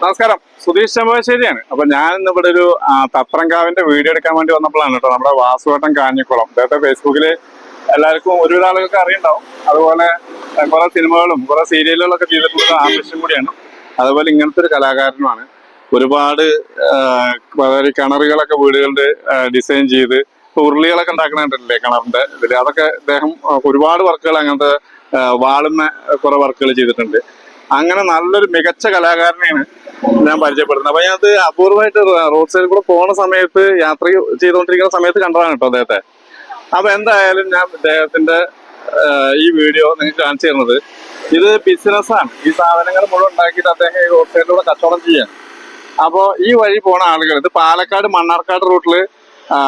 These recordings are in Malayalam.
നമസ്കാരം. സുധീഷ് ചെമ്പശ്ശേരിയാണ് അപ്പൊ ഞാൻ ഇന്ന് ഇവിടെ ഒരു തത്രങ്കാവിന്റെ വീഡിയോ എടുക്കാൻ വേണ്ടി വന്നപ്പോഴാണ് കേട്ടോ നമ്മുടെ വാസുവേട്ടൻ കാഞ്ഞിക്കുളം. അദ്ദേഹത്തെ ഫേസ്ബുക്കിൽ എല്ലാവർക്കും ഒരുപാട് ആളുകൾക്ക് അറിയുണ്ടാവും. അതുപോലെ കുറെ സിനിമകളും കുറെ സീരിയലുകളൊക്കെ ചെയ്തിട്ടുള്ള ആർട്ടിസ്റ്റും കൂടിയാണ്. അതുപോലെ ഇങ്ങനത്തെ ഒരു കലാകാരനുമാണ്. ഒരുപാട് കിണറുകളൊക്കെ വീടുകളുടെ ഡിസൈൻ ചെയ്ത് ഉരുളികളൊക്കെ ഉണ്ടാക്കണുണ്ടല്ലേ കിണറിന്റെ ഇതിൽ? അതൊക്കെ അദ്ദേഹം ഒരുപാട് വർക്കുകൾ അങ്ങനത്തെ വാളുന്ന കുറെ വർക്കുകൾ ചെയ്തിട്ടുണ്ട്. അങ്ങനെ നല്ലൊരു മികച്ച കലാകാരനെയാണ് ഞാൻ പരിചയപ്പെടുന്നത്. അപ്പൊ ഞാനത് അപൂർവമായിട്ട് റോഡ് സൈഡിൽ കൂടെ പോണ സമയത്ത് യാത്ര ചെയ്തുകൊണ്ടിരിക്കുന്ന സമയത്ത് കണ്ടതാണ് കേട്ടോ അദ്ദേഹത്തെ. അപ്പൊ എന്തായാലും ഞാൻ അദ്ദേഹത്തിന്റെ ഈ വീഡിയോ നിങ്ങൾക്ക് കാണിച്ചു തരുന്നത്. ഇത് ബിസിനസ്സാണ് ഈ സാധനങ്ങൾ മുഴുവൻ ഉണ്ടാക്കിയിട്ട് അദ്ദേഹം ഈ റോഡ് സൈഡിലൂടെ കച്ചവടം ചെയ്യാൻ അപ്പോ ഈ വഴി പോണ ആളുകൾ ഇത് പാലക്കാട് മണ്ണാർക്കാട് റൂട്ടിൽ ആ,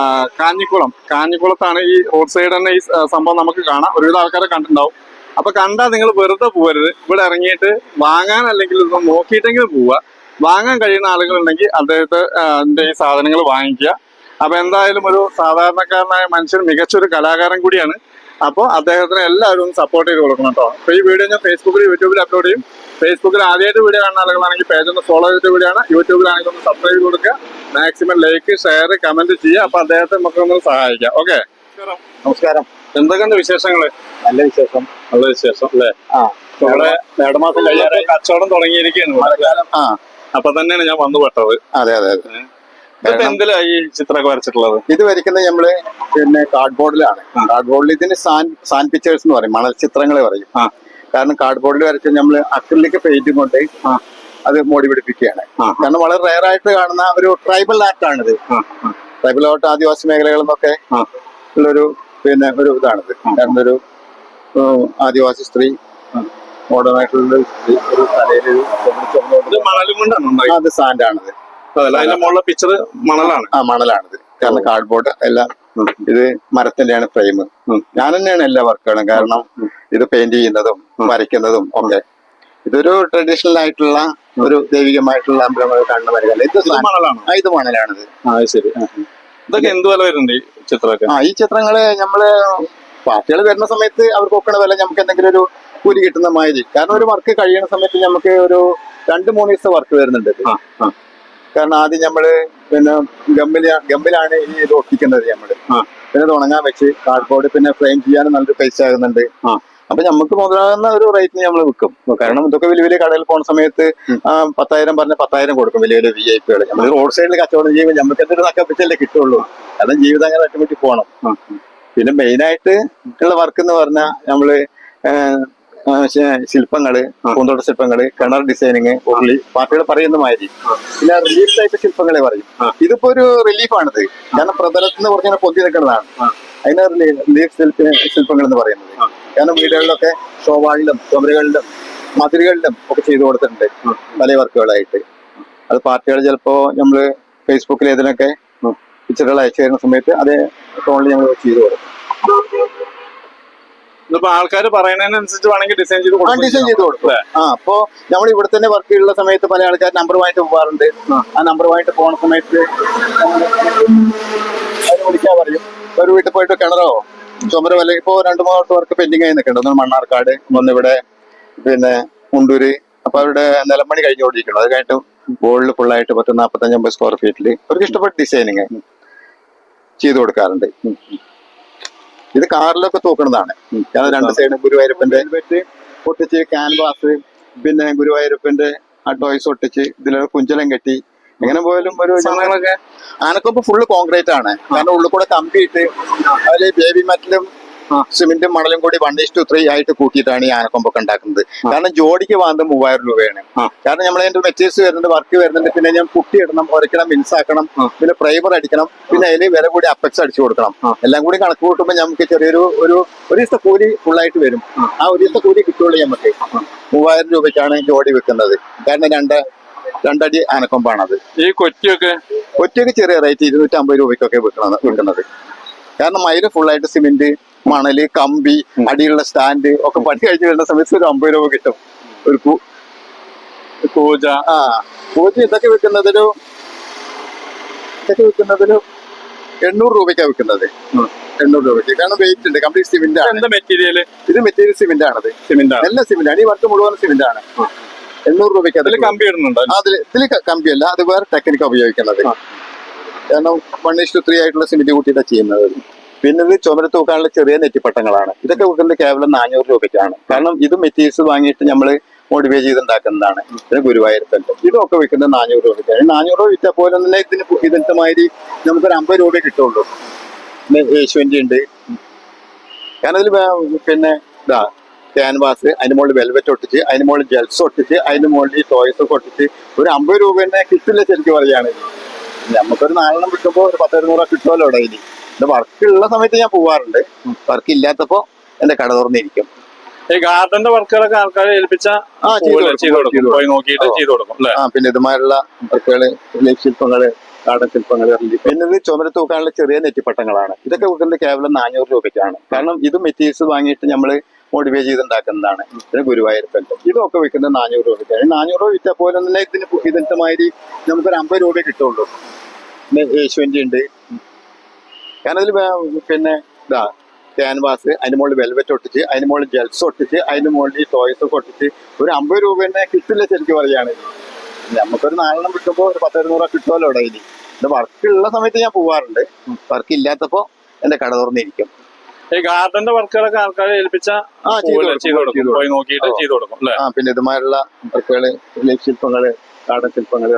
കാഞ്ഞിക്കുളം. കാഞ്ഞിക്കുളത്താണ് ഈ റോഡ് സൈഡ് തന്നെ ഈ സംഭവം നമുക്ക് കാണാം. ഒരുവിധ ആൾക്കാരെ കണ്ടിട്ടുണ്ടാവും. അപ്പൊ കണ്ടാൽ നിങ്ങൾ വെറുതെ പോകരുത് ഇവിടെ ഇറങ്ങിയിട്ട് വാങ്ങാൻ അല്ലെങ്കിൽ നോക്കിയിട്ടെങ്കിലും പോവുക. വാങ്ങാൻ കഴിയുന്ന ആളുകളുണ്ടെങ്കിൽ അദ്ദേഹത്തെ ഈ സാധനങ്ങൾ വാങ്ങിക്കുക. അപ്പൊ എന്തായാലും ഒരു സാധാരണക്കാരനായ മനുഷ്യൻ മികച്ചൊരു കലാകാരൻ കൂടിയാണ്. അപ്പോൾ അദ്ദേഹത്തിന് എല്ലാവരും ഒന്ന് സപ്പോർട്ട് ചെയ്ത് കൊടുക്കണം കേട്ടോ അപ്പൊ ഈ വീഡിയോ ഞാൻ ഫേസ്ബുക്കിൽ യൂട്യൂബിൽ അപ്ലോഡ് ചെയ്യും. ഫേസ്ബുക്കിൽ ആദ്യമായിട്ട് വീഡിയോ കാണുന്ന ആളുകളാണെങ്കിൽ പേജ് ഒന്ന് ഫോളോ ചെയ്ത വീഡിയോ ആണ് യൂട്യൂബിലാണെങ്കിൽ ഒന്ന് സബ്സ്ക്രൈബ് ചെയ്ത് കൊടുക്കുക. മാക്സിമം ലൈക്ക് ഷെയർ കമന്റ് ചെയ്യുക. അപ്പൊ അദ്ദേഹത്തെ നമുക്ക് ഒന്ന് സഹായിക്കാം. ഓക്കെ നമസ്കാരം. എന്തൊക്കെയുണ്ട് വിശേഷങ്ങൾ നല്ല വിശേഷം. നല്ല വിശേഷം അല്ലേ? ആ. ഇവിടെ മേടമാസം കഴിയാറായി കച്ചവടം തുടങ്ങിയിരിക്കുകയാണ് ആ. അപ്പൊ തന്നെയാണ് ഞാൻ വന്നു പെട്ടത്. അതെ അതെ അതെ. ഇപ്പൊ എന്തിലാ ഈ ചിത്രമൊക്കെ വരച്ചിട്ടുള്ളത്? ഇത് വരയ്ക്കുന്നത് നമ്മൾ പിന്നെ കാർഡ്ബോർഡിലാണ്. കാർഡ്ബോർഡിൽ കാർഡ് ബോർഡിൽ ഇതിന് സാൻ സാൻ പിക്ചേഴ്സ് എന്ന് പറയും മണൽ ചിത്രങ്ങൾ പറയും കാരണം കാർഡ്ബോർഡിൽ വരച്ച നമ്മൾ അക്രിലിക് പെയിന്റും കൊണ്ട് അത് മോടി പിടിപ്പിക്കുകയാണ്. കാരണം വളരെ റയർ ആയിട്ട് കാണുന്ന ഒരു ട്രൈബൽ ആർട്ട് ആണിത്. ട്രൈബൽ ആർട്ട് ആദിവാസി മേഖലകളിൽ നിന്നൊക്കെ. ഉള്ളൊരു പിന്നെ ഒരു ഇതാണിത്. കാരണം ഒരു ആദിവാസി സ്ത്രീ മോഡേൺ ആയിട്ടുള്ള ഒരു തലയിൽ മണലും കൊണ്ടാണ് അത് സാൻഡ് ആണിത് അതല്ല അതിന്റെ മുകളിലെ പിക്ചർ മണലാണ്. ആ മണലാണിത്. കാരണം കാർഡ്ബോർഡ് എല്ലാം ഇത് മരത്തിന്റെയാണ് ഫ്രെയിം ഞാൻ തന്നെയാണ് എല്ലാ വർക്കുകളും കാരണം ഇത് പെയിന്റ് ചെയ്യുന്നതും വരയ്ക്കുന്നതും ഒക്കെ. ഇതൊരു ട്രഡീഷണൽ ആയിട്ടുള്ള ഒരു ദൈവികമായിട്ടുള്ള അമ്പലങ്ങൾ കണ്ണു മരകല്ല ഇത് മണലാണ്. ഇത് മണലാണിത്. ശരി. ഇതൊക്കെ എന്ത് വില വരുന്നുണ്ട് ഈ ചിത്രമൊക്കെ? ആ ഈ ചിത്രങ്ങൾ നമ്മൾ പാർട്ടികൾ വരുന്ന സമയത്ത് അവർക്ക് ഒക്കണ വില നമുക്ക് എന്തെങ്കിലും ഒരു കൂലി കിട്ടുന്ന മാതിരി. കാരണം ഒരു വർക്ക് കഴിയുന്ന സമയത്ത് നമുക്ക് ഒരു രണ്ട് മൂന്ന് ദിവസം വർക്ക് വരുന്നുണ്ട്. കാരണം ആദ്യം നമ്മൾ പിന്നെ ഗമ്മില ഗമ്മിലാണ് ഈ ഇത് ഒട്ടിക്കേണ്ടത് നമ്മൾ പിന്നെ ഇത് ഉണങ്ങാൻ വെച്ച് കാർഡ്ബോർഡ് പിന്നെ ഫ്രെയിം ചെയ്യാനും നല്ലൊരു പൈസ ആകുന്നുണ്ട്. അപ്പൊ നമുക്ക് മുതലാകുന്ന ഒരു റേറ്റിന് നമ്മൾ വിൽക്കും. കാരണം ഇതൊക്കെ വലിയ വലിയ കടയിൽ പോകുന്ന സമയത്ത് പത്തായിരം പറഞ്ഞ പത്തായിരം കൊടുക്കും വലിയ വലിയ വി ഐ പികൾ നമ്മൾ റോഡ് സൈഡിൽ കച്ചവടം ചെയ്യുമ്പോൾ നമുക്ക് എന്തൊരു നക്കപ്പിച്ചല്ലേ കിട്ടുള്ളൂ. കാരണം ജീവിതം അങ്ങനെ ഒറ്റമുട്ടി പോകണം പിന്നെ മെയിനായിട്ട് ഉള്ള വർക്ക് എന്ന് പറഞ്ഞാൽ നമ്മൾ ശില്പങ്ങൾ പൂന്തോട്ട ശില്പങ്ങൾ കിണർ ഡിസൈനിങ് ഉള്ളി പാർട്ടികൾ പറയുന്ന മാതിരി. പിന്നെ റിലീഫ് ടൈപ്പ് ശില്പങ്ങളെ പറയും. ഇതിപ്പോ ഒരു റിലീഫാണിത് കാരണം പ്രതലത്തിന് നിന്ന് പൊതി നിൽക്കുന്നതാണ്. അതിന് റിലീഫ് ശില്പങ്ങൾ എന്ന് പറയുന്നത്. കാരണം വീടുകളിലൊക്കെ ഷോവാളിലും ചുമരുകളിലും മതിലുകളിലും ഒക്കെ ചെയ്തു കൊടുത്തിട്ടുണ്ട്. പല വർക്കുകളായിട്ട് അത് പാർട്ടികൾ ചിലപ്പോ നമ്മൾ ഫേസ്ബുക്കിൽ ഏതിനൊക്കെ പിക്ചറുകൾ അയച്ചു തരുന്ന സമയത്ത് അതേ ഫോണിൽ ഞങ്ങൾ ചെയ്തു കൊടുക്കും. ഇതിപ്പോ ആൾക്കാർ പറയുന്നതിനനുസരിച്ച് വേണമെങ്കിൽ ഡിസൈൻ ചെയ്ത് കൊടുക്കും. ഡിസൈൻ ചെയ്ത് കൊടുക്കും. ആ അപ്പോ നമ്മൾ ഇവിടെ തന്നെ വർക്ക് ചെയ്യുന്ന സമയത്ത് പല ആൾക്കാർ നമ്പറുമായിട്ട് പോകാറുണ്ട് ആ. നമ്പറുമായിട്ട് പോണ സമയത്ത് വിളിക്കാൻ പറയും. ഒരു വീട്ടിൽ പോയിട്ട് കിണറോ ചുമര വല്ല ഇപ്പോ രണ്ടു മൂന്ന് വർക്ക് പെൻഡിങ് ആയി നിൽക്കുന്നുണ്ട്. ഒന്ന് മണ്ണാർക്കാട് ഒന്നിവിടെ പിന്നെ മുണ്ടൂര്. അപ്പൊ അവരുടെ നിലമണി കഴിഞ്ഞുകൊണ്ടിരിക്കണം അത് കഴിഞ്ഞിട്ട് ബോളിൽ ഫുള്ളായിട്ട് പത്ത് നാൽപ്പത്തഞ്ച് അമ്പത് സ്ക്വയർ ഫീറ്റിൽ അവർക്ക് ഇഷ്ടപ്പെട്ട ഡിസൈനിങ് ചെയ്തു കൊടുക്കാറുണ്ട്. ഇത് കാറിലൊക്കെ തൂക്കുന്നതാണ് കാരണം രണ്ട് സൈഡ് ഗുരുവായൂരപ്പന്റെ പൊട്ടിച്ച് ക്യാൻവാസ് പിന്നെ ഗുരുവായൂരപ്പന്റെ ആ ടോയ്സ് ഒട്ടിച്ച് ഇതിലൊരു കുഞ്ചലം കെട്ടി. എങ്ങനെ പോയാലും ഒരു ആനക്കൊപ്പം ഫുള്ള് കോൺക്രീറ്റ് ആണ്. കാരണം ഉള്ളിൽ കൂടെ കമ്പിയിട്ട് അതിൽ ബേബി മെറ്റലും. സിമെന്റും മണലും കൂടി വൺ ഇസ്റ്റു ത്രീ ആയിട്ട് കൂട്ടിയിട്ടാണ് ഈ ആനക്കൊമ്പൊക്കെ ഉണ്ടാക്കുന്നത്. കാരണം ജോഡിക്ക് വാങ്ങുന്നത് മൂവായിരം രൂപയാണ്. കാരണം നമ്മൾ അതിന്റെ മെറ്റീരിയൽസ് വരുന്നുണ്ട് വർക്ക് വരുന്നുണ്ട് പിന്നെ ഞാൻ കുട്ടി ഇടണം ഉരയ്ക്കണം മിൻസാക്കണം ആക്കണം പിന്നെ പ്രൈമർ അടിക്കണം പിന്നെ അതിൽ വില കൂടി അപ്പക്സ് അടിച്ചു കൊടുക്കണം. എല്ലാം കൂടി കണക്ക് കൂട്ടുമ്പോൾ നമുക്ക് ചെറിയൊരു ഒരു ഒരു ദിവസത്തെ കൂലി ഫുള്ളായിട്ട് വരും. ആ. ഒരു ദിവസത്തെ കൂലി കിട്ടുള്ളൂ നമുക്ക് മൂവായിരം രൂപയ്ക്കാണ് ജോഡി വെക്കുന്നത്. കാരണം രണ്ട് രണ്ടടി ആനക്കൊമ്പാണത്. ഈ കൊച്ചിയൊക്കെ കൊച്ചിയൊക്കെ ചെറിയ റേറ്റ് ഇരുന്നൂറ്റി അമ്പത് രൂപയ്ക്കൊക്കെ വിൽക്കുന്നത് വിൽക്കുന്നത്. കാരണം മയിൽ ഫുള്ളായിട്ട് സിമെന്റ് മണൽ കമ്പി അടിയിലുള്ള സ്റ്റാൻഡ് ഒക്കെ പണി കഴിഞ്ഞ് വരുന്ന സമയത്ത് ഒരു അമ്പത് രൂപ കിട്ടും. ഒരു പൂജ. ആ പൂജ ഇതൊക്കെ വിൽക്കുന്നതൊരു ഇതൊക്കെ വിൽക്കുന്നതൊരു എണ്ണൂറ് രൂപയ്ക്കാണ് വിൽക്കുന്നത്. ഉം. എണ്ണൂറ് രൂപയ്ക്ക്. കാരണം വെയിറ്റ് ഉണ്ട്. കംപ്ലീറ്റ് സിമെന്റ് ആണ്. മെറ്റീരിയൽ ഇത് മെറ്റീരിയൽ സിമെന്റ് ആണത്. സിമെന്റ് ആണ്. എല്ലാം സിമെന്റ് ആണ്. ഈ വർക്ക് മുഴുവൻ സിമെന്റ് ആണ്. എണ്ണൂറ് രൂപയ്ക്ക് അതിൽ കമ്പി ഇടുന്നുണ്ട്? അതിൽ ഇതിൽ കമ്പിയല്ല അത് വേറെ ടെക്നിക്കാണ് ഉപയോഗിക്കുന്നത്. കാരണം വൺ ഇഷ്ടു ത്രീ ആയിട്ടുള്ള സിമെന്റ് കൂട്ടിയിട്ടാണ് ചെയ്യുന്നത്. പിന്നെ ഇത് ചുമര തൂക്കാനുള്ള ചെറിയ നെറ്റിപ്പട്ടങ്ങളാണ്. ഇതൊക്കെ വെക്കുന്നത് കേവലം നാനൂറ് രൂപയ്ക്കാണ്. കാരണം ഇത് മെറ്റീരിയൽസ് വാങ്ങിയിട്ട് നമ്മൾ മോഡിഫൈ ചെയ്തുണ്ടാക്കുന്നതാണ്. പിന്നെ ഗുരുവായൂരത്തല്ല. ഇതൊക്കെ വിൽക്കുന്നത് നാനൂറ് രൂപയ്ക്കാണ്. നാനൂറ് രൂപ വിറ്റാൽ പോലെ തന്നെ ഇതിന് ഇതിന്റെ മാതിരി നമുക്കൊരു അമ്പത് രൂപ കിട്ടുള്ളൂ. പിന്നെ യേശുവിന്റെ ഉണ്ട്. കാരണം ഇതിൽ പിന്നെ ഇതാ ക്യാൻവാസ് അതിന് മുകളിൽ വെൽവെറ്റ് ഒട്ടിച്ച് അതിന് മുകളിൽ ജെൽസ് ഒട്ടിച്ച് അതിന് മുകളിൽ ടോയ്സ് ഒക്കെ ഒട്ടിച്ച് ഒരു അമ്പത് രൂപ തന്നെ കിട്ടില്ല ശരിക്കും പറയുകയാണെങ്കിൽ നമുക്കൊരു നാലെണ്ണം കിട്ടുമ്പോൾ ഒരു പത്തിരുന്നൂറ് കിട്ടുമല്ലോ ഇവിടെ ഇനി. ഇത് വർക്ക് ഉള്ള സമയത്ത് ഞാൻ പോവാറുണ്ട്. വർക്ക് ഇല്ലാത്തപ്പോ എന്റെ കട തുറന്നിരിക്കും. ഈ ഗാർഡന്റെ വർക്കുകളൊക്കെ ആൾക്കാരെ ഏൽപ്പിച്ച ആ, ചെയ്തു കൊടുക്കും, പോയി നോക്കിയിട്ട് ചെയ്തു കൊടുക്കും അല്ലെ? ആ പിന്നെ ഇതുമായുള്ള വർക്കുകൾ ലൈഫ് ശില്പങ്ങൾ ഗാർഡൻ ശില്പങ്ങൾ പിന്നെ ഇത് ചുമര തൂക്കാനുള്ള ചെറിയ നെറ്റിപ്പട്ടങ്ങളാണ്. ഇതൊക്കെ വിൽക്കുന്നത് കേവലം നാനൂറ് രൂപയ്ക്കാണ്. കാരണം ഇത് മെറ്റീരിയൽസ് വാങ്ങിയിട്ട് നമ്മൾ മോഡിഫൈ ചെയ്തുണ്ടാക്കുന്നതാണ്. പിന്നെ ഗുരുവായൂരപ്പല്ല ഇതൊക്കെ വിൽക്കുന്നത് നാനൂറ് രൂപയ്ക്കാണ്. നാനൂറ് രൂപ വിറ്റാൽ പോലെ തന്നെ ഇതിന് ഇതിന്റെ മാതിരി നമുക്കൊരു അമ്പത് രൂപ കിട്ടുള്ളൂ. പിന്നെ യേശുവിന്റെ ഉണ്ട്. ഇതിൽ പിന്നെ ഇതാ ക്യാൻവാസ് അതിന് മുകളിൽ വെൽവെറ്റ് ഒട്ടിച്ച് അതിന് മുകളിൽ ജെൽസ് ഒട്ടിച്ച് അതിന് മുകളിൽ ടോയ്സ് ഒക്കെ ഒട്ടിച്ച് ഒരു അമ്പത് രൂപ തന്നെ കിട്ടില്ല ശരിക്കും പറയുകയാണെങ്കിൽ നമുക്കൊരു നാലെണ്ണം കിട്ടുമ്പോൾ ഒരു പത്തിരുന്നൂറ് കിട്ടുമല്ലോ ഇവിടെ ഇനി. വർക്ക് ഉള്ള സമയത്ത് ഞാൻ പോവാറുണ്ട്. വർക്ക് ഇല്ലാത്തപ്പോൾ എന്റെ കട തുറന്നിരിക്കും. ഈ ഗാർഡന്റെ വർക്കുകളൊക്കെ ആൾക്കാരെ ഏൽപ്പിച്ച ചെയ്തു കൊടുക്കും, പോയി നോക്കിയിട്ട്. ചെയ്ത് കൊടുക്കും അല്ലെ? പിന്നെ ഇതുമായുള്ള വർക്കുകൾ ശില്പങ്ങൾ ഗാർഡൻ ശില്പങ്ങൾ